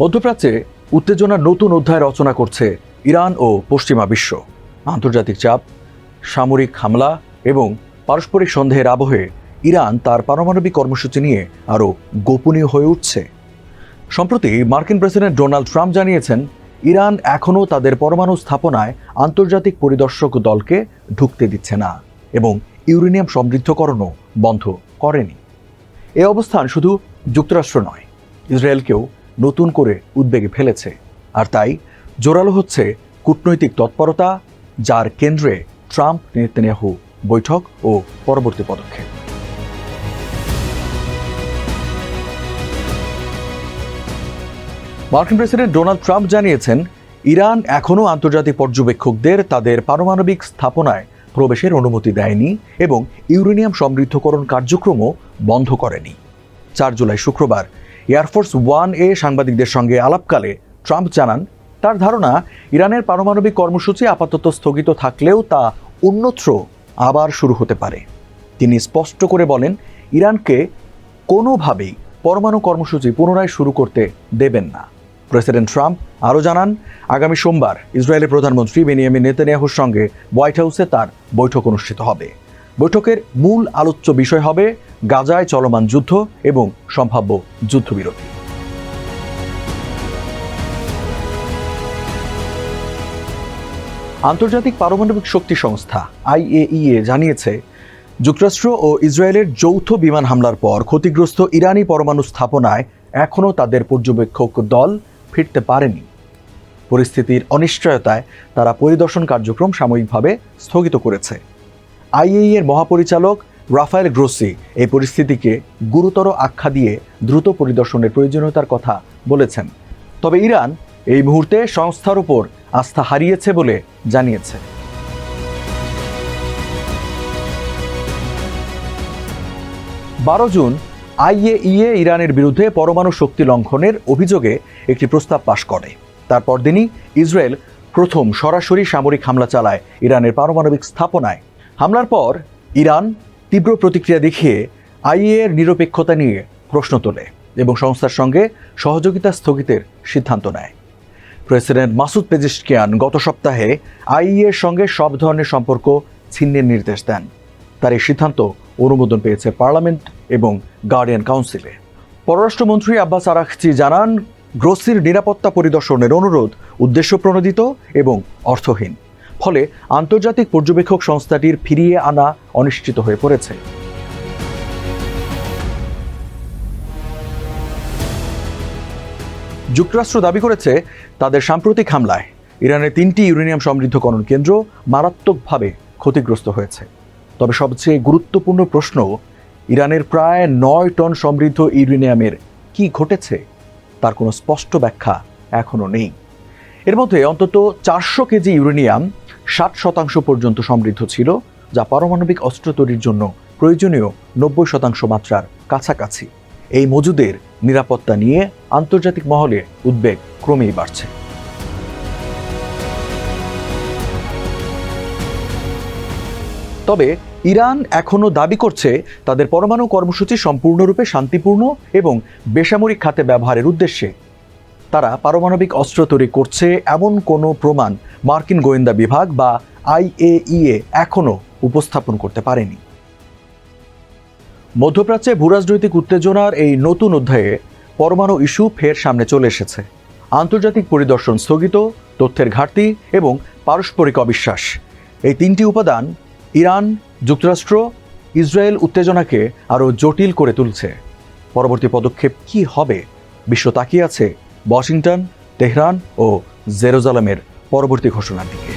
মধ্যপ্রাচ্যে উত্তেজনার নতুন অধ্যায় রচনা করছে ইরান ও পশ্চিমা বিশ্ব। আন্তর্জাতিক চাপ, সামরিক হামলা এবং পারস্পরিক সন্দেহের আবহে ইরান তার পারমাণবিক কর্মসূচি নিয়ে আরও গোপনীয় হয়ে উঠছে। সম্প্রতি মার্কিন প্রেসিডেন্ট ডোনাল্ড ট্রাম্প জানিয়েছেন, ইরান এখনও তাদের পরমাণু স্থাপনায় আন্তর্জাতিক পরিদর্শক দলকে ঢুকতে দিচ্ছে না এবং ইউরেনিয়াম সমৃদ্ধকরণও বন্ধ করেনি। এ অবস্থান শুধু যুক্তরাষ্ট্র নয়, ইসরায়েলকেও নতুন করে উদ্বেগে ফেলেছে। আর তাই জোরালো হচ্ছে কূটনৈতিক তৎপরতা, যার কেন্দ্রে ট্রাম্প নেতানিয়াহু বৈঠক ও পরবর্তী পদক্ষেপ। মার্কিন প্রেসিডেন্ট ডোনাল্ড ট্রাম্প জানিয়েছেন, ইরান এখনও আন্তর্জাতিক পর্যবেক্ষকদের তাদের পারমাণবিক স্থাপনায় প্রবেশের অনুমতি দেয়নি এবং ইউরেনিয়াম সমৃদ্ধকরণ কার্যক্রমও বন্ধ করেনি। চার জুলাই শুক্রবার এয়ারফোর্স ওয়ান এ সাংবাদিকদের সঙ্গে আলাপকালে ট্রাম্প জানান, তার ধারণা, ইরানের পারমাণবিক কর্মসূচি আপাতত স্থগিত থাকলেও তা অন্যত্র আবার শুরু হতে পারে। তিনি স্পষ্ট করে বলেন, ইরানকে কোনোভাবেই পরমাণু কর্মসূচি পুনরায় শুরু করতে দেবেন না। প্রেসিডেন্ট ট্রাম্প আরও জানান, আগামী সোমবার ইসরায়েলের প্রধানমন্ত্রী বেনিয়ামিন নেতানিয়াহুর সঙ্গে হোয়াইট হাউসে তার বৈঠক অনুষ্ঠিত হবে। বৈঠকের মূল আলোচ্য বিষয় হবে গাজায় চলমান যুদ্ধ এবং সম্ভাব্য যুদ্ধবিরতি। আন্তর্জাতিক পারমাণবিক শক্তি সংস্থা, আইএইএ, জানিয়েছে, যুক্তরাষ্ট্র ও ইসরায়েলের যৌথ বিমান হামলার পর ক্ষতিগ্রস্ত ইরানি পরমাণু স্থাপনায় এখনও তাদের পর্যবেক্ষক দল ফিরতে পারেনি। পরিস্থিতির অনিশ্চয়তায় তারা পরিদর্শন কার্যক্রম সাময়িকভাবে স্থগিত করেছে। আইএই এর মহাপরিচালক রাফায়েল গ্রোসি এই পরিস্থিতিকে গুরুতর আখ্যা দিয়ে দ্রুত পরিদর্শনের প্রয়োজনীয়তার কথা বলেছেন। তবে ইরান এই মুহূর্তে সংস্থার উপর আস্থা হারিয়েছে বলে জানিয়েছে। বারো জুন আইএইএ ইরানের বিরুদ্ধে পরমাণু শক্তি লঙ্ঘনের অভিযোগে একটি প্রস্তাব পাশ করে। তারপর দিনই ইসরায়েল প্রথম সরাসরি সামরিক হামলা চালায় ইরানের পারমাণবিক স্থাপনায়। হামলার পর ইরান তীব্র প্রতিক্রিয়া দেখিয়ে আইএ এর নিরপেক্ষতা নিয়ে প্রশ্ন তোলে এবং সংস্থার সঙ্গে সহযোগিতা স্থগিতের সিদ্ধান্ত নেয়। প্রেসিডেন্ট মাসুদ পেজিশকিয়ান গত সপ্তাহে আইএ এর সঙ্গে সব ধরনের সম্পর্ক ছিন্নের নির্দেশ দেন। তার এই সিদ্ধান্ত অনুমোদন পেয়েছে পার্লামেন্ট এবং গার্ডিয়ান কাউন্সিলে। পররাষ্ট্রমন্ত্রী আব্বাস আরাকচি জানান, গ্রোসির নিরাপত্তা পরিদর্শনের অনুরোধ উদ্দেশ্য প্রণোদিত এবং অর্থহীন। ফলে আন্তর্জাতিক পর্যবেক্ষক সংস্থাটির ফিরিয়ে আনা অনিশ্চিত হয়ে পড়েছে। যুক্তরাষ্ট্র দাবি করেছে তাদের সাম্প্রতিক হামলায় ইরানের তিনটি ইউরেনিয়াম সমৃদ্ধকরণ কেন্দ্র মারাত্মকভাবে ক্ষতিগ্রস্ত হয়েছে। তবে সবচেয়ে গুরুত্বপূর্ণ প্রশ্ন, ইরানের প্রায় নয় টন সমৃদ্ধ ইউরেনিয়ামের কি ঘটেছে তার কোনো স্পষ্ট ব্যাখ্যা এখনও নেই। এর মধ্যে অন্তত চারশো কেজি ইউরেনিয়াম ষাট শতাংশ পর্যন্ত সমৃদ্ধ ছিল, যা পারমাণবিক অস্ত্র তৈরির জন্য প্রয়োজনীয় নব্বই শতাংশ মাত্রার কাছাকাছি। এই মজুদের নিরাপত্তা নিয়ে আন্তর্জাতিক মহলে উদ্বেগ ক্রমেই বাড়ছে। তবে ইরান এখনও দাবি করছে তাদের পরমাণু কর্মসূচি সম্পূর্ণরূপে শান্তিপূর্ণ এবং বেসামরিক খাতে ব্যবহারের উদ্দেশ্যে তারা পারমাণবিক অস্ত্র তৈরি করছে এমন কোনো প্রমাণ মার্কিন গোয়েন্দা বিভাগ বা আইএইএ এখনও উপস্থাপন করতে পারেনি। মধ্যপ্রাচ্যে ভূরাজনৈতিক উত্তেজনার এই নতুন অধ্যায়ে পরমাণু ইস্যু ফের সামনে চলে এসেছে। আন্তর্জাতিক পরিদর্শন স্থগিত, তথ্যের ঘাটতি এবং পারস্পরিক অবিশ্বাস। এই তিনটি উপাদান ইরান, যুক্তরাষ্ট্র, ইসরায়েল উত্তেজনাকে আরও জটিল করে তুলছে। পরবর্তী পদক্ষেপ কি হবে? বিশ্ব তাকিয়ে আছে ওয়াশিংটন তেহরান ও জেরুজালেমের পরবর্তী ঘোষণার দিকে।